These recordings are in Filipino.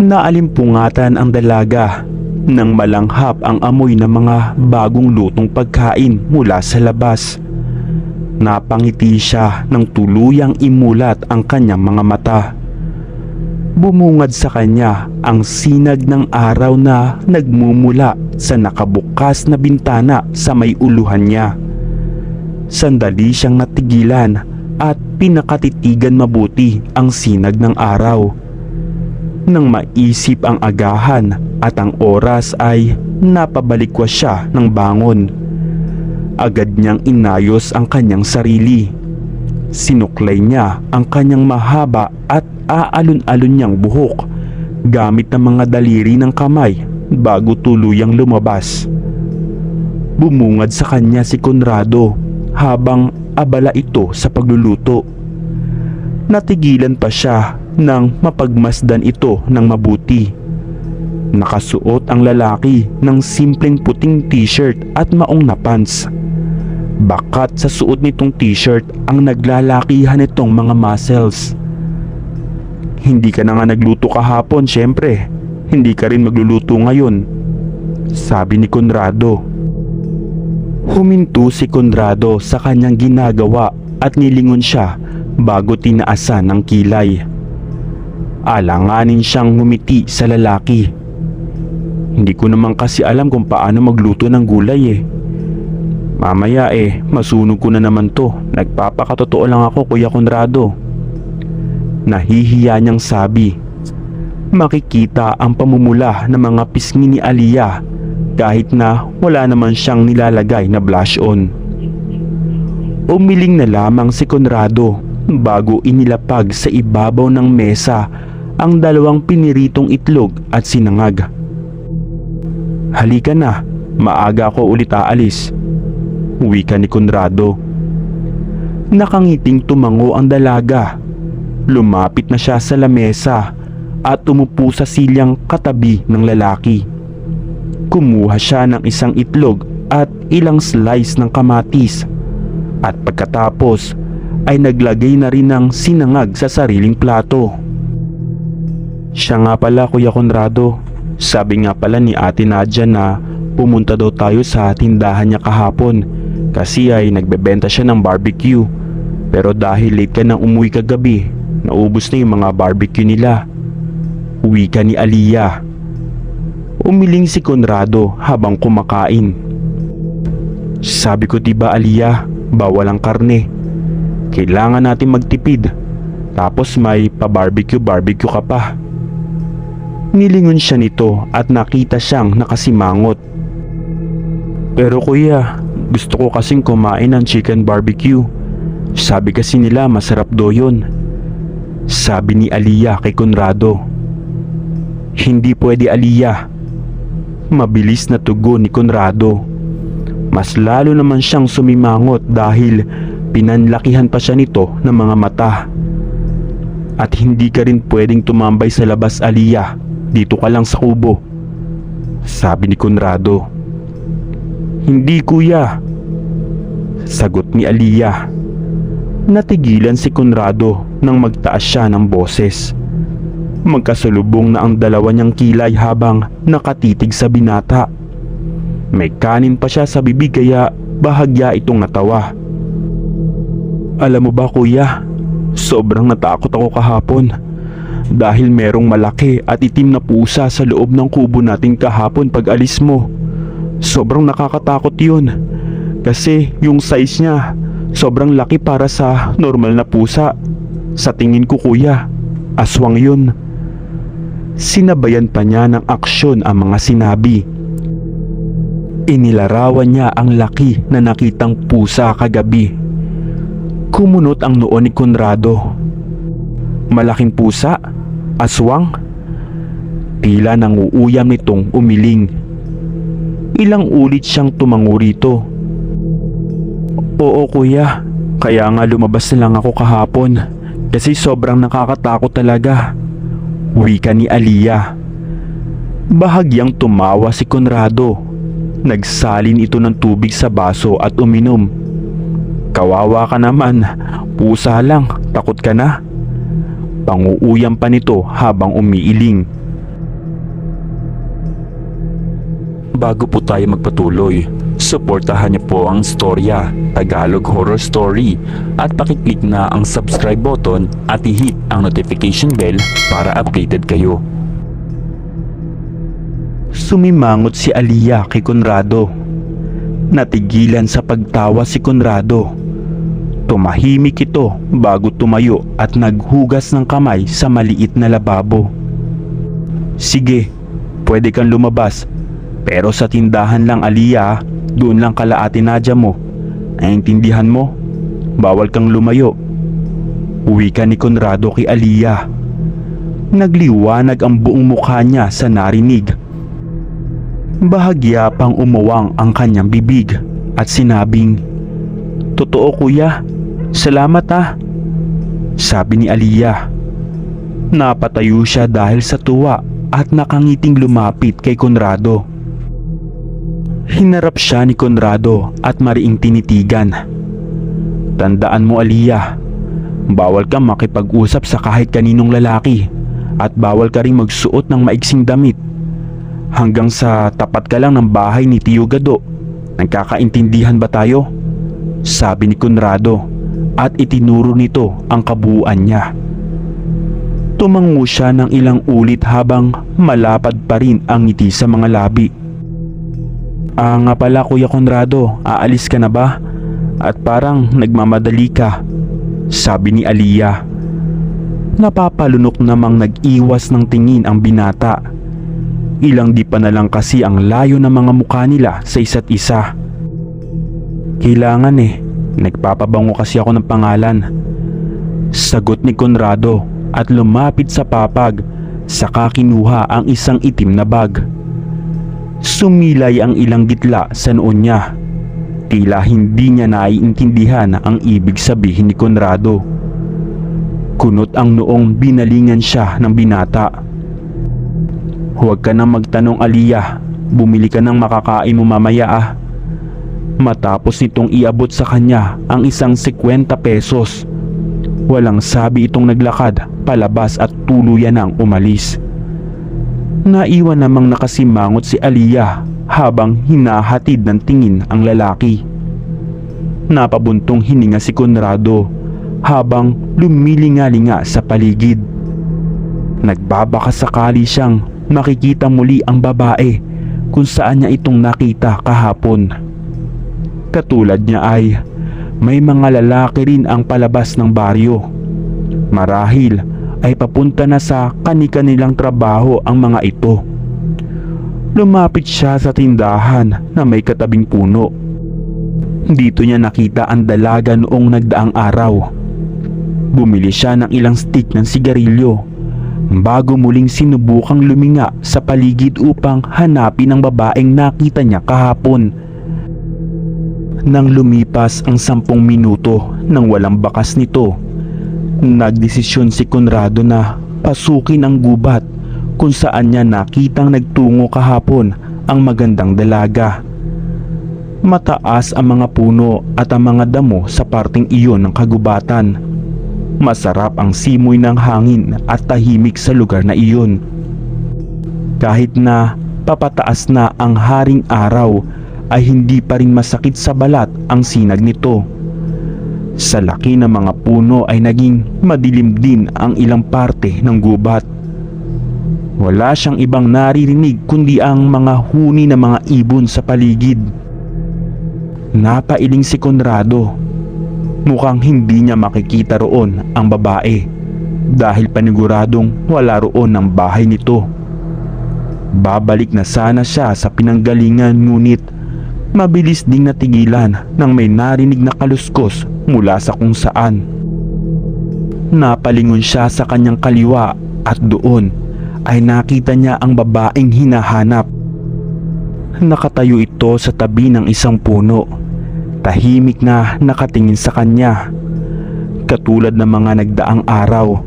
Naalimpungatan ang dalaga nang malanghap ang amoy ng mga bagong lutong pagkain mula sa labas. Napangiti siya nang tuluyang imulat ang kanyang mga mata. Bumungad sa kanya ang sinag ng araw na nagmumula sa nakabukas na bintana sa may uluhan niya. Sandali siyang natigilan at pinakatitigan mabuti ang sinag ng araw. Nang maisip ang agahan at ang oras ay napabalikwas siya ng bangon. Agad niyang inayos ang kanyang sarili. Sinuklay niya ang kanyang mahaba at aalon-alon niyang buhok gamit ng mga daliri ng kamay bago tuluyang lumabas. Bumungad sa kanya si Conrado habang abala ito sa pagluluto. Natigilan pa siya nang mapagmasdan ito ng mabuti. Nakasuot ang lalaki ng simpleng puting t-shirt at maong na pants. Bakat sa suot nitong t-shirt ang naglalakihan nitong mga muscles. Hindi ka na nga nagluto kahapon, syempre. Hindi ka rin magluluto ngayon. Sabi ni Conrado. Huminto si Conrado sa kanyang ginagawa at nilingon siya bago tinaasan ng kilay. Alanganin siyang ngumiti sa lalaki. Hindi ko naman kasi alam kung paano magluto ng gulay eh. Mamaya eh, masunog ko na naman to. Nagpapakatotoo lang ako Kuya Conrado. Nahihiya niyang sabi. Makikita ang pamumula ng mga pisngi ni Aliyah kahit na wala naman siyang nilalagay na blush on. Umiling na lamang si Conrado bago inilapag sa ibabaw ng mesa ang dalawang piniritong itlog at sinangag. Halika na, maaga ako ulit aalis. Uwi ka ni Conrado. Nakangiting tumango ang dalaga. Lumapit na siya sa lamesa at umupo sa silyang katabi ng lalaki. Kumuha siya ng isang itlog at ilang slice ng kamatis. At pagkatapos ay naglagay na rin ng sinangag sa sariling plato. Siya nga pala Kuya Conrado. Sabi nga pala ni Ate Nadia na pumunta daw tayo sa tindahan niya kahapon kasi ay nagbebenta siya ng barbecue. Pero dahil late ka nang umuwi kagabi, naubos na yung mga barbecue nila. Uwi ka ni Aliyah. Umiling si Conrado habang kumakain. Sabi ko diba Aliyah, bawal ang karne. Kailangan natin magtipid. Tapos may pa-barbecue-barbecue ka pa. Nilingon siya nito at nakita siyang nakasimangot. Pero kuya, gusto ko kasing kumain ng chicken barbecue. Sabi kasi nila masarap do yun. Sabi ni Aliyah kay Conrado. Hindi pwede Aliyah. Mabilis na tugon ni Conrado. Mas lalo naman siyang sumimangot dahil pinanlakihan pa siya nito ng mga mata. At hindi ka rin pwedeng tumambay sa labas Aliyah dito ka lang sa kubo. Sabi ni Conrado. Hindi kuya. Sagot ni Aliyah. Natigilan si Conrado nang magtaas siya ng boses. Magkasalubong na ang dalawa niyang kilay habang nakatitig sa binata. May kanin pa siya sa bibig kaya bahagya itong natawa. Alam mo ba kuya, sobrang natakot ako kahapon dahil merong malaki at itim na pusa sa loob ng kubo natin kahapon pag alis mo. Sobrang nakakatakot yun. Kasi yung size niya, sobrang laki para sa normal na pusa. Sa tingin ko kuya, aswang yun. Sinabayan pa niya ng aksyon ang mga sinabi. Inilarawan niya ang laki na nakitang pusa kagabi. Kumunot ang noo ni Conrado. Malaking pusa? Aswang? Tila nanguuyam nitong umiling. Ilang ulit siyang tumango rito. Oo kuya, kaya nga lumabas na lang ako kahapon kasi sobrang nakakatakot talaga. Wika ni Aliyah. Bahagyang tumawa si Conrado. Nagsalin ito ng tubig sa baso at uminom. Kawawa ka naman, pusa lang, takot ka na. Panguuyam pa nito habang umiiling. Bago po tayo magpatuloy, suportahan niyo po ang storya Tagalog Horror Story at pakiclick na ang subscribe button at i-hit ang notification bell para updated kayo. Sumimangot si Aliyah kay Conrado. Natigilan sa pagtawa si Conrado. Tumahimik ito bago tumayo at naghugas ng kamay sa maliit na lababo. Sige, pwede kang lumabas. Pero sa tindahan lang Aliyah, doon lang kala ate Nadia mo. Naintindihan mo? Bawal kang lumayo. Uwi ka ni Conrado kay Aliyah. Nagliwanag ang buong mukha niya sa narinig. Bahagya pang umuwang ang kanyang bibig at sinabing, Totoo kuya, salamat ah. Sabi ni Aliyah. Napatayo siya dahil sa tuwa at nakangiting lumapit kay Conrado. Hinarap siya ni Conrado at mariing tinitigan. Tandaan mo Aliyah, bawal kang makipag-usap sa kahit kaninong lalaki at bawal ka rin magsuot ng maiksing damit. Hanggang sa tapat ka lang ng bahay ni Tio Gado. Nagkakaintindihan ba tayo? Sabi ni Conrado at itinuro nito ang kabuuan niya. Tumango siya ng ilang ulit habang malapad pa rin ang ngiti sa mga labi. Ah nga pala Kuya Conrado, aalis ka na ba? At parang nagmamadali ka, sabi ni Aliyah. Napapalunok namang nag-iwas ng tingin ang binata. Ilang di pa na lang kasi ang layo ng mga mukha nila sa isa't isa. Kailangan eh, nagpapabango kasi ako ng pangalan. Sagot ni Conrado at lumapit sa papag saka kinuha ang isang itim na bag. Sumilay ang ilang gitla sa noon niya. Tila hindi niya naiintindihan ang ibig sabihin ni Conrado. Kunot ang noong binalingan siya ng binata. Huwag ka nang magtanong Aliyah, bumili ka ng makakain mo mamaya ah. Matapos nitong iabot sa kanya ang isang 50 pesos. Walang sabi itong naglakad palabas at tuluyan ang umalis. Naiwan namang nakasimangot si Aliyah habang hinahatid ng tingin ang lalaki. Napabuntong hininga si Conrado habang lumilingalinga sa paligid. Nagbabaka sakali siyang makikita muli ang babae kung saan niya itong nakita kahapon. Katulad niya ay may mga lalaki rin ang palabas ng baryo. Marahil ay papunta na sa kani-kanilang trabaho ang mga ito. Lumapit siya sa tindahan na may katabing puno. Dito niya nakita ang dalaga noong nagdaang araw. Bumili siya ng ilang stick ng sigarilyo bago muling sinubukang luminga sa paligid upang hanapin ang babaeng nakita niya kahapon. Nang lumipas ang sampung minuto nang walang bakas nito, nagdesisyon si Conrado na pasukin ang gubat kung saan niya nakitang nagtungo kahapon ang magandang dalaga. Mataas ang mga puno at ang mga damo sa parting iyon ng kagubatan. Masarap ang simoy ng hangin at tahimik sa lugar na iyon. Kahit na papataas na ang haring araw ay hindi pa rin masakit sa balat ang sinag nito. Sa laki ng mga puno ay naging madilim din ang ilang parte ng gubat. Wala siyang ibang naririnig kundi ang mga huni ng mga ibon sa paligid. Napailing si Conrado. Mukhang hindi niya makikita roon ang babae dahil paniguradong wala roon ang bahay nito. Babalik na sana siya sa pinanggalingan ngunit mabilis ding natigilan nang may narinig na kaluskos mula sa kung saan. Napalingon siya sa kanyang kaliwa at doon ay nakita niya ang babaeng hinahanap. Nakatayo ito sa tabi ng isang puno. Tahimik na nakatingin sa kanya. Katulad ng mga nagdaang araw.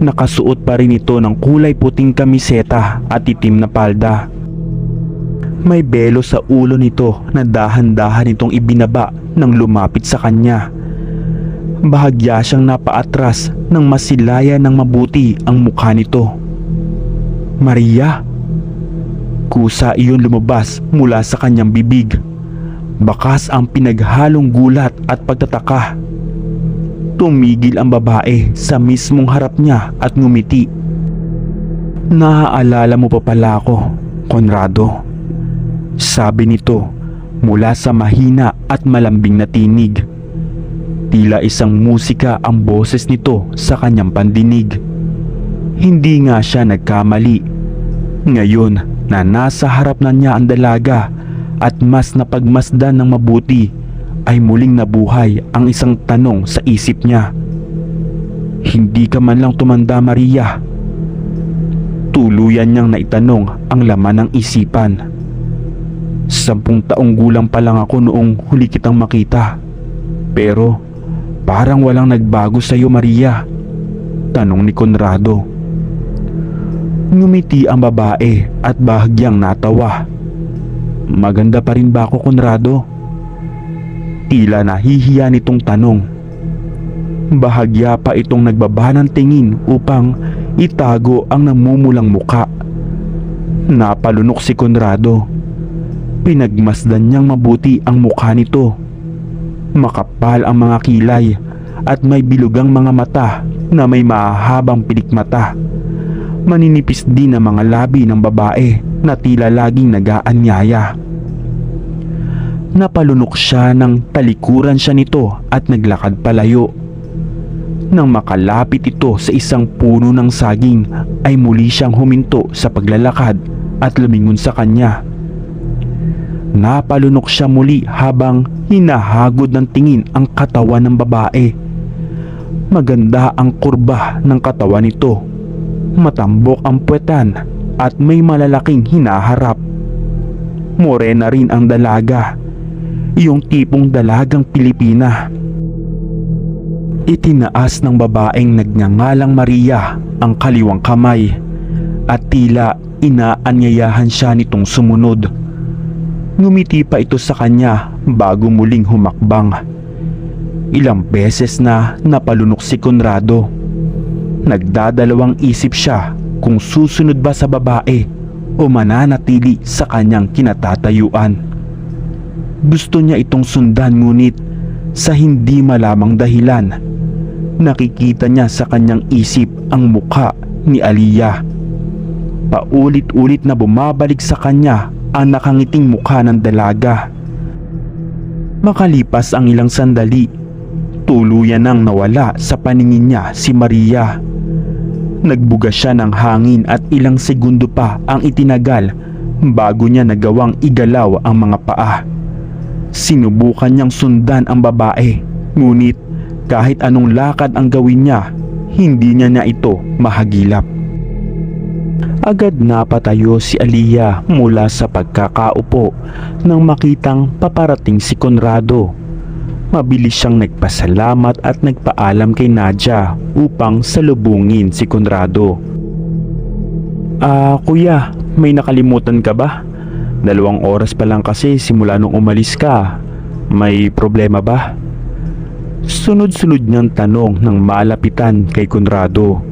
Nakasuot pa rin ito ng kulay puting kamiseta at itim na palda. May belo sa ulo nito na dahan-dahan itong ibinaba nang lumapit sa kanya. Bahagya siyang napaatras nang masilaya ng mabuti ang mukha nito. Maria! Kusa iyon lumabas mula sa kanyang bibig. Bakas ang pinaghalong gulat at pagtataka. Tumigil ang babae sa mismong harap niya at ngumiti. Naaalala mo pa pala ako, Conrado. Sabi nito mula sa mahina at malambing na tinig. Tila isang musika ang boses nito sa kanyang pandinig. Hindi nga siya nagkamali. Ngayon na nasa harap na niya ang dalaga at mas napagmasdan ng mabuti ay muling nabuhay ang isang tanong sa isip niya. Hindi ka man lang tumanda Maria. Tuluyan niyang naitanong ang laman ng isipan. Sampung taong gulang pa lang ako noong huli kitang makita. Pero parang walang nagbago sa iyo Maria. Tanong ni Conrado. Ngumiti ang babae at bahagyang natawa. Maganda pa rin ba ako Conrado? Tila nahihiya nitong tanong. Bahagya pa itong nagbaba ng tingin upang itago ang namumulang muka. Napalunok si Conrado. Pinagmasdan niyang mabuti ang mukha nito. Makapal ang mga kilay at may bilugang mga mata na may mahahabang pilikmata. Maninipis din ang mga labi ng babae na tila laging nagaanyaya. Napalunok siya nang talikuran siya nito at naglakad palayo. Nang makalapit ito sa isang puno ng saging ay muli siyang huminto sa paglalakad at lumingon sa kanya. Napalunok siya muli habang hinahagod ng tingin ang katawan ng babae. Maganda ang kurba ng katawan nito. Matambok ang puwetan at may malalaking hinaharap. Morena rin ang dalaga. Yung tipong dalagang Pilipina. Itinaas ng babaeng nagngangalang Maria ang kaliwang kamay at tila inaanyayahan siya nitong sumunod. Ngumiti pa ito sa kanya bago muling humakbang. Ilang beses na napalunok si Conrado. Nagdadalawang isip siya kung susunod ba sa babae o mananatili sa kanyang kinatatayuan. Gusto niya itong sundan ngunit sa hindi malamang dahilan. Nakikita niya sa kanyang isip ang mukha ni Aliyah. Paulit-ulit na bumabalik sa kanya ang nakangiting mukha ng dalaga. Makalipas ang ilang sandali, tuluyan nang nawala sa paningin niya si Maria. Nagbuga siya ng hangin at ilang segundo pa ang itinagal bago niya nagawang igalaw ang mga paa. Sinubukan niyang sundan ang babae, ngunit kahit anong lakad ang gawin niya, hindi niya na ito mahagilap. Agad napatayo si Aliyah mula sa pagkakaupo nang makitang paparating si Conrado. Mabilis siyang nagpasalamat at nagpaalam kay Nadia upang salubungin si Conrado. Ah, kuya, may nakalimutan ka ba? Dalawang oras pa lang kasi simula nung umalis ka. May problema ba? Sunod-sunod niyang tanong ng malapitan kay Conrado.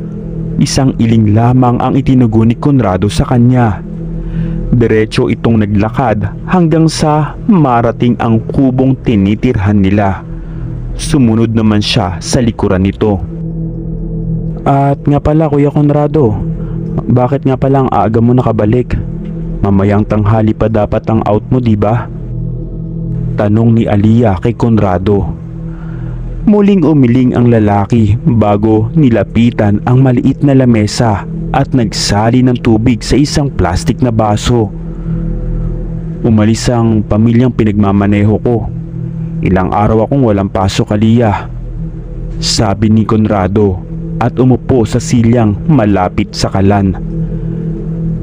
Isang iling lamang ang itinugo ni Conrado sa kanya. Diretso itong naglakad hanggang sa marating ang kubong tinitirhan nila. Sumunod naman siya sa likuran nito. At nga pala Kuya Conrado, bakit nga pala ang aga mo nakabalik? Mamayang tanghali pa dapat ang out mo, di ba? Tanong ni Aliyah kay Conrado. Muling umiling ang lalaki bago nilapitan ang maliit na lamesa at nagsali ng tubig sa isang plastik na baso. Umalis ang pamilyang pinagmamaneho ko. Ilang araw akong walang pasok Aliyah. Sabi ni Conrado at umupo sa silyang malapit sa kalan.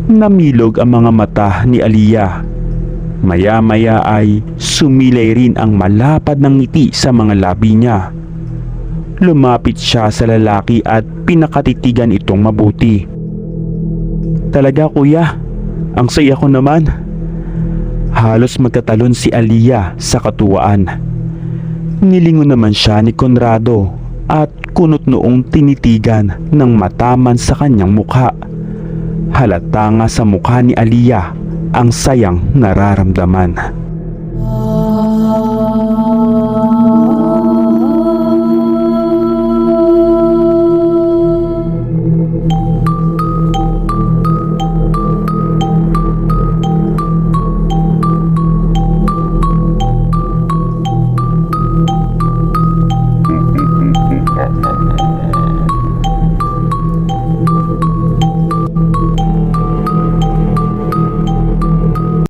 Namilog ang mga mata ni Aliyah. Maya-maya ay sumilay rin ang malapad ng ngiti sa mga labi niya. Lumapit siya sa lalaki at pinakatitigan itong mabuti. Talaga kuya, ang saya ko naman. Halos magtatalon si Aliyah sa katuwaan. Nilingon naman siya ni Conrado at kunot noong tinitigan ng mataman sa kanyang mukha. Halata nga sa mukha ni Aliyah ang sayang nararamdaman.